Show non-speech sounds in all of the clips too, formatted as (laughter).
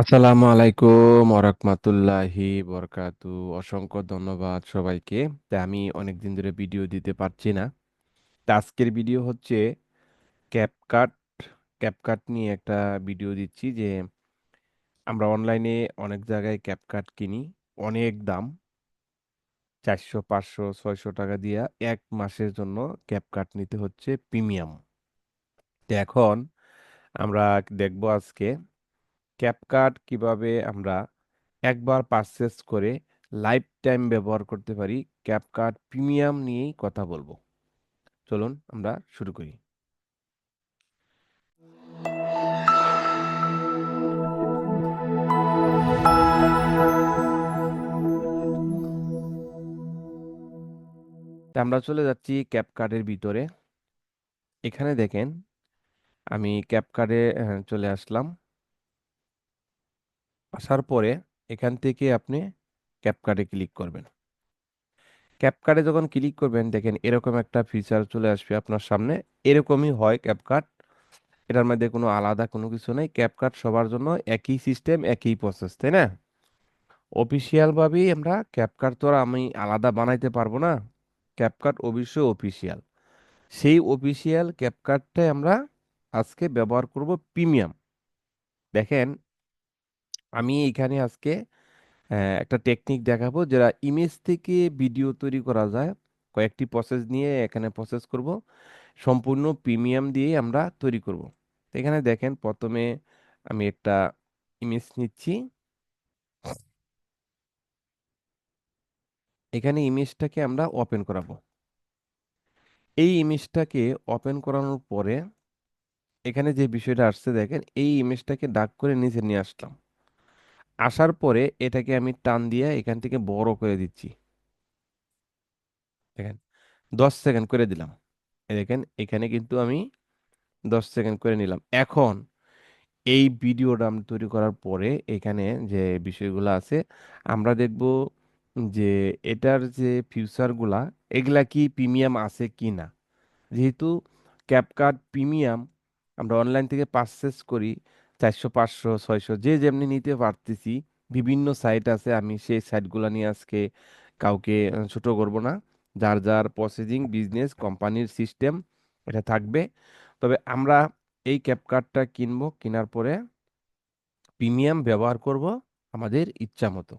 আসসালামু আলাইকুম ওরহমাতুল্লাহি বরকাতু। অসংখ্য ধন্যবাদ সবাইকে। তা আমি অনেক দিন ধরে ভিডিও দিতে পারছি না। তা আজকের ভিডিও হচ্ছে ক্যাপকাট ক্যাপকাট নিয়ে একটা ভিডিও দিচ্ছি যে আমরা অনলাইনে অনেক জায়গায় ক্যাপকাট কিনি, অনেক দাম। চারশো, পাঁচশো, ছয়শো টাকা দিয়া এক মাসের জন্য ক্যাপকাট নিতে হচ্ছে প্রিমিয়াম। তো এখন আমরা দেখব আজকে ক্যাপকাট কীভাবে আমরা একবার পারচেস করে লাইফ টাইম ব্যবহার করতে পারি ক্যাপকাট প্রিমিয়াম নিয়েই কথা বলব। চলুন আমরা শুরু করি। আমরা চলে যাচ্ছি ক্যাপকার্ডের ভিতরে। এখানে দেখেন, আমি ক্যাপকার্ডে চলে আসলাম। আসার পরে এখান থেকে আপনি ক্যাপকার্ডে ক্লিক করবেন। ক্যাপকার্ডে যখন ক্লিক করবেন, দেখেন এরকম একটা ফিচার চলে আসবে আপনার সামনে। এরকমই হয় ক্যাপকার্ড এটার মধ্যে কোনো আলাদা কোনো কিছু নেই। ক্যাপকার্ড সবার জন্য একই সিস্টেম একই প্রসেস তাই না? অফিসিয়ালভাবেই আমরা ক্যাপকার্ড তো আর আমি আলাদা বানাইতে পারব না। ক্যাপকার্ড অবশ্যই অফিসিয়াল সেই অফিসিয়াল ক্যাপকার্ডটাই আমরা আজকে ব্যবহার করব প্রিমিয়াম দেখেন আমি এখানে আজকে একটা টেকনিক দেখাবো যেটা ইমেজ থেকে ভিডিও তৈরি করা যায়। কয়েকটি প্রসেস নিয়ে এখানে প্রসেস করব। সম্পূর্ণ প্রিমিয়াম দিয়ে আমরা তৈরি করব। এখানে দেখেন, প্রথমে আমি একটা ইমেজ নিচ্ছি। এখানে ইমেজটাকে আমরা ওপেন করাবো। এই ইমেজটাকে ওপেন করানোর পরে, এখানে যে বিষয়টা আসছে দেখেন, এই ইমেজটাকে ডাক করে নিচে নিয়ে আসলাম। আসার পরে এটাকে আমি টান দিয়ে এখান থেকে বড় করে দিচ্ছি। দেখেন, দশ সেকেন্ড করে দিলাম। দেখেন, এখানে কিন্তু আমি দশ সেকেন্ড করে নিলাম। এখন এই ভিডিওটা আমি তৈরি করার পরে এখানে যে বিষয়গুলো আছে, আমরা দেখব যে এটার যে ফিউচারগুলা এগুলা কি প্রিমিয়াম আছে কি না? যেহেতু ক্যাপকাট প্রিমিয়াম আমরা অনলাইন থেকে পারচেস করি চারশো, পাঁচশো, ছয়শো, যে যেমনি নিতে পারতেছি, বিভিন্ন সাইট আছে, আমি সেই সাইটগুলো নিয়ে আজকে কাউকে ছোট করব না। যার যার প্রসেসিং বিজনেস কোম্পানির সিস্টেম এটা থাকবে। তবে আমরা এই ক্যাপকাটটা কিনবো, কেনার পরে প্রিমিয়াম ব্যবহার করব আমাদের ইচ্ছা মতো।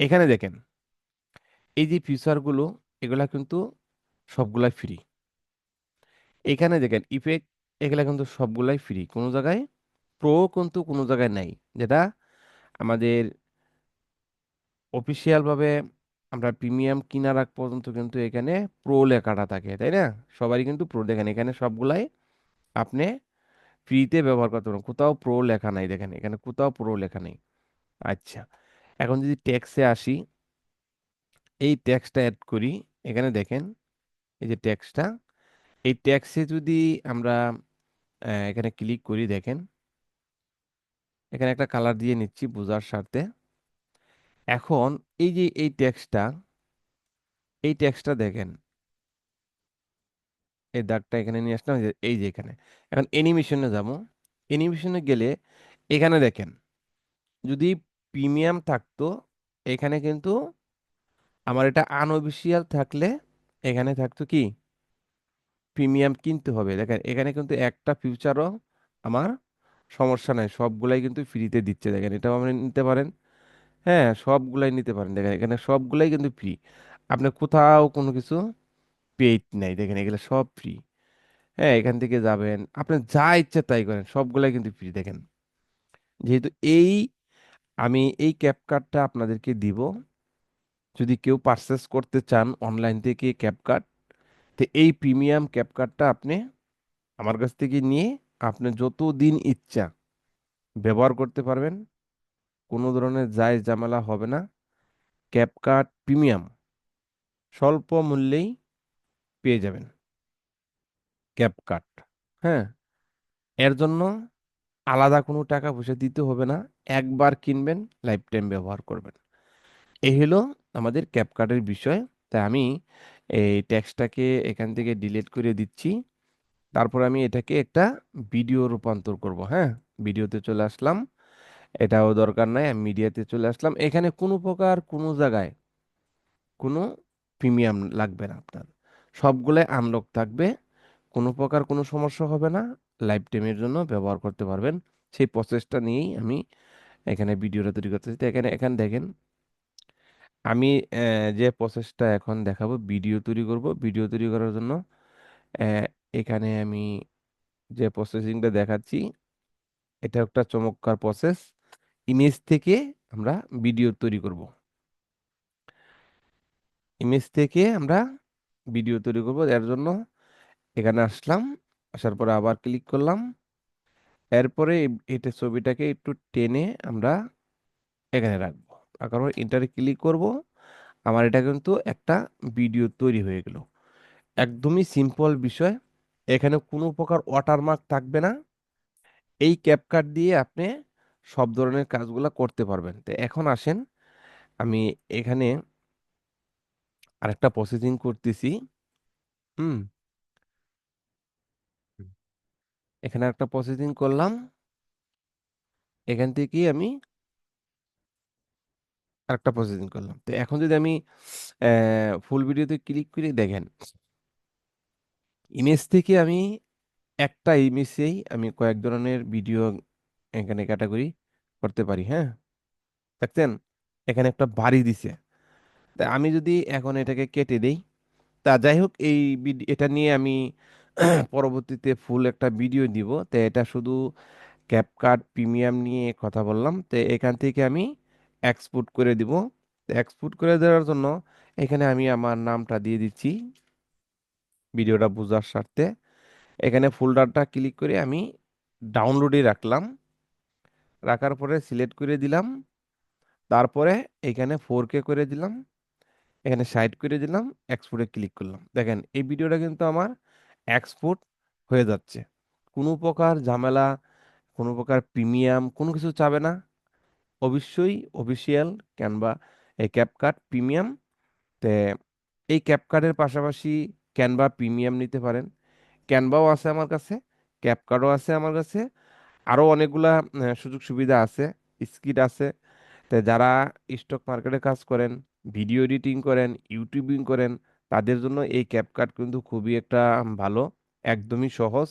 এখানে দেখেন, এই যে ফিচারগুলো এগুলা কিন্তু সবগুলাই ফ্রি এখানে দেখেন ইফেক্ট এগুলা কিন্তু সবগুলাই ফ্রি কোনো জায়গায় প্রো কিন্তু কোনো জায়গায় নাই। যেটা আমাদের অফিসিয়ালভাবে আমরা প্রিমিয়াম কিনার আগ পর্যন্ত কিন্তু এখানে প্রো লেখাটা থাকে, তাই না? সবারই কিন্তু প্রো দেখেন, এখানে সবগুলাই আপনি ফ্রিতে ব্যবহার করতে পারেন কোথাও প্রো লেখা নাই দেখেন, এখানে কোথাও প্রো লেখা নেই। আচ্ছা এখন যদি ট্যাক্সে আসি, এই ট্যাক্সটা অ্যাড করি, এখানে দেখেন, এই যে ট্যাক্সটা এই ট্যাক্সে যদি আমরা এখানে ক্লিক করি দেখেন এখানে একটা কালার দিয়ে নিচ্ছি বোঝার স্বার্থে। এখন এই যে এই ট্যাক্সটা এই ট্যাক্সটা দেখেন। এই দাগটা এখানে নিয়ে আসলাম, এই যে এখানে। এখন অ্যানিমেশনে যাব। অ্যানিমেশনে গেলে এখানে দেখেন, যদি প্রিমিয়াম থাকতো, এখানে কিন্তু আমার এটা আনঅফিসিয়াল থাকলে এখানে থাকতো কি? প্রিমিয়াম কিনতে হবে। দেখেন, এখানে কিন্তু একটা ফিউচারও আমার সমস্যা নাই, সবগুলাই কিন্তু ফ্রিতে দিচ্ছে। দেখেন, এটাও আপনি নিতে পারেন। হ্যাঁ সবগুলাই নিতে পারেন। দেখেন, এখানে সবগুলাই কিন্তু ফ্রি আপনি কোথাও কোনো কিছু পেইড নাই। দেখেন, এগুলো সব ফ্রি হ্যাঁ এখান থেকে যাবেন। আপনি যা ইচ্ছা তাই করেন, সবগুলাই কিন্তু ফ্রি দেখেন, যেহেতু এই, আমি এই ক্যাপকার্ডটা আপনাদেরকে দিব। যদি কেউ পারচেস করতে চান অনলাইন থেকে ক্যাপকার্ড তো এই প্রিমিয়াম ক্যাপকার্ডটা আপনি আমার কাছ থেকে নিয়ে আপনি যত দিন ইচ্ছা ব্যবহার করতে পারবেন, কোনো ধরনের যায় ঝামেলা হবে না। ক্যাপকার্ড প্রিমিয়াম স্বল্প মূল্যেই পেয়ে যাবেন। ক্যাপকার্ড হ্যাঁ? এর জন্য আলাদা কোনো টাকা পয়সা দিতে হবে না, একবার কিনবেন লাইফ টাইম ব্যবহার করবেন। এই হলো আমাদের ক্যাপকার্ডের বিষয়। তাই আমি এই ট্যাক্সটাকে এখান থেকে ডিলিট করে দিচ্ছি। তারপর আমি এটাকে একটা ভিডিও রূপান্তর করব হ্যাঁ? ভিডিওতে চলে আসলাম, এটাও দরকার নাই, আমি মিডিয়াতে চলে আসলাম। এখানে কোনো প্রকার কোনো জায়গায় কোনো প্রিমিয়াম লাগবে না আপনার। সবগুলো আনলক থাকবে, কোনো প্রকার কোনো সমস্যা হবে না লাইফ টাইমের জন্য ব্যবহার করতে পারবেন। সেই প্রসেসটা নিয়েই আমি এখানে ভিডিওটা তৈরি করতেছি। তো এখানে এখানে দেখেন, আমি যে প্রসেসটা এখন দেখাবো, ভিডিও তৈরি করব। ভিডিও তৈরি করার জন্য এখানে আমি যে প্রসেসিংটা দেখাচ্ছি এটা একটা চমৎকার প্রসেস ইমেজ থেকে আমরা ভিডিও তৈরি করব। ইমেজ থেকে আমরা ভিডিও তৈরি করব এর জন্য এখানে আসলাম, আসার পরে আবার ক্লিক করলাম। এরপরে এটা ছবিটাকে একটু টেনে আমরা এখানে রাখব। রাখার পর ইন্টারে ক্লিক করব, আমার এটা কিন্তু একটা ভিডিও তৈরি হয়ে গেল। একদমই সিম্পল বিষয়। এখানে কোনো প্রকার ওয়াটারমার্ক থাকবে না। এই ক্যাপকাট দিয়ে আপনি সব ধরনের কাজগুলো করতে পারবেন। তো এখন আসেন, আমি এখানে আরেকটা প্রসেসিং করতেছি। হুম। এখানে একটা প্রসেসিং করলাম। এখান থেকেই আমি আরেকটা প্রসেসিং করলাম। তো এখন যদি আমি ফুল ভিডিওতে ক্লিক করে, দেখেন। ইমেজ থেকে আমি একটা ইমেজেই আমি কয়েক ধরনের ভিডিও এখানে ক্যাটাগরি করতে পারি হ্যাঁ? দেখছেন? এখানে একটা বাড়ি দিছে। তা আমি যদি এখন এটাকে কেটে দেই, তা যাই হোক, এই এটা নিয়ে আমি (clears throat) পরবর্তীতে ফুল একটা ভিডিও দিব। তো এটা শুধু ক্যাপকাট প্রিমিয়াম নিয়ে কথা বললাম। তো এখান থেকে আমি এক্সপোর্ট করে দিব। এক্সপোর্ট করে দেওয়ার জন্য এখানে আমি আমার নামটা দিয়ে দিচ্ছি। ভিডিওটা বোঝার স্বার্থে এখানে ফোল্ডারটা ক্লিক করে আমি ডাউনলোডে রাখলাম। রাখার পরে সিলেক্ট করে দিলাম। তারপরে এখানে ফোর কে করে দিলাম। এখানে সাইড করে দিলাম। এক্সপোর্টে ক্লিক করলাম। দেখেন, এই ভিডিওটা কিন্তু আমার এক্সপোর্ট হয়ে যাচ্ছে। কোনো প্রকার ঝামেলা, কোনো প্রকার প্রিমিয়াম কোনো কিছু চাবে না। অবশ্যই অফিসিয়াল ক্যানভা এই ক্যাপকাট প্রিমিয়াম তে এই ক্যাপকাটের পাশাপাশি ক্যানভা প্রিমিয়াম নিতে পারেন। ক্যানভাও আছে আমার কাছে ক্যাপকাটও আছে আমার কাছে আরও অনেকগুলা সুযোগ সুবিধা আছে স্কিট আছে। তো যারা স্টক মার্কেটে কাজ করেন ভিডিও এডিটিং করেন ইউটিউবিং করেন, তাদের জন্য এই ক্যাপকাট কিন্তু খুবই একটা ভালো, একদমই সহজ।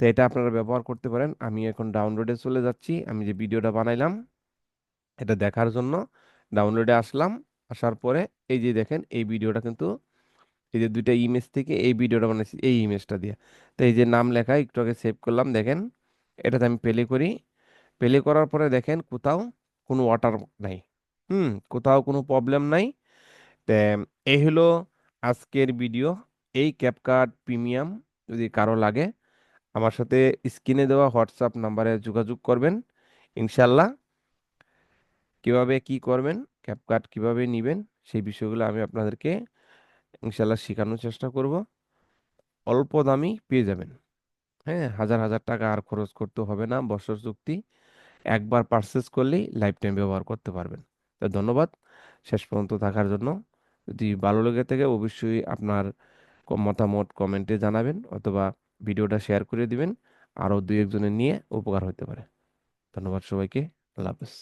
তো এটা আপনারা ব্যবহার করতে পারেন। আমি এখন ডাউনলোডে চলে যাচ্ছি। আমি যে ভিডিওটা বানাইলাম, এটা দেখার জন্য ডাউনলোডে আসলাম। আসার পরে এই যে দেখেন, এই ভিডিওটা কিন্তু এই যে দুইটা ইমেজ থেকে এই ভিডিওটা বানাইছি, এই ইমেজটা দিয়ে। তো এই যে নাম লেখা, একটু আগে সেভ করলাম, দেখেন, এটাতে আমি প্লে করি। প্লে করার পরে দেখেন, কোথাও কোনো ওয়াটার নাই। হুম, কোথাও কোনো প্রবলেম নাই। তে এই হলো আজকের ভিডিও এই ক্যাপকাট প্রিমিয়াম যদি কারও লাগে, আমার সাথে স্ক্রিনে দেওয়া হোয়াটসঅ্যাপ নাম্বারে যোগাযোগ করবেন। ইনশাল্লাহ কীভাবে কি করবেন ক্যাপকাট কীভাবে নেবেন, সেই বিষয়গুলো আমি আপনাদেরকে ইনশাল্লাহ শেখানোর চেষ্টা করব। অল্প দামি পেয়ে যাবেন। হ্যাঁ হাজার হাজার টাকা আর খরচ করতে হবে না বছর চুক্তি। একবার পারচেস করলেই লাইফ টাইম ব্যবহার করতে পারবেন। তো ধন্যবাদ। শেষ পর্যন্ত থাকার জন্য। যদি ভালো লেগে থাকে অবশ্যই আপনার মতামত কমেন্টে জানাবেন অথবা ভিডিওটা শেয়ার করে দিবেন। আরও দু একজনের নিয়ে উপকার হতে পারে। ধন্যবাদ সবাইকে। আল্লাহ হাফেজ।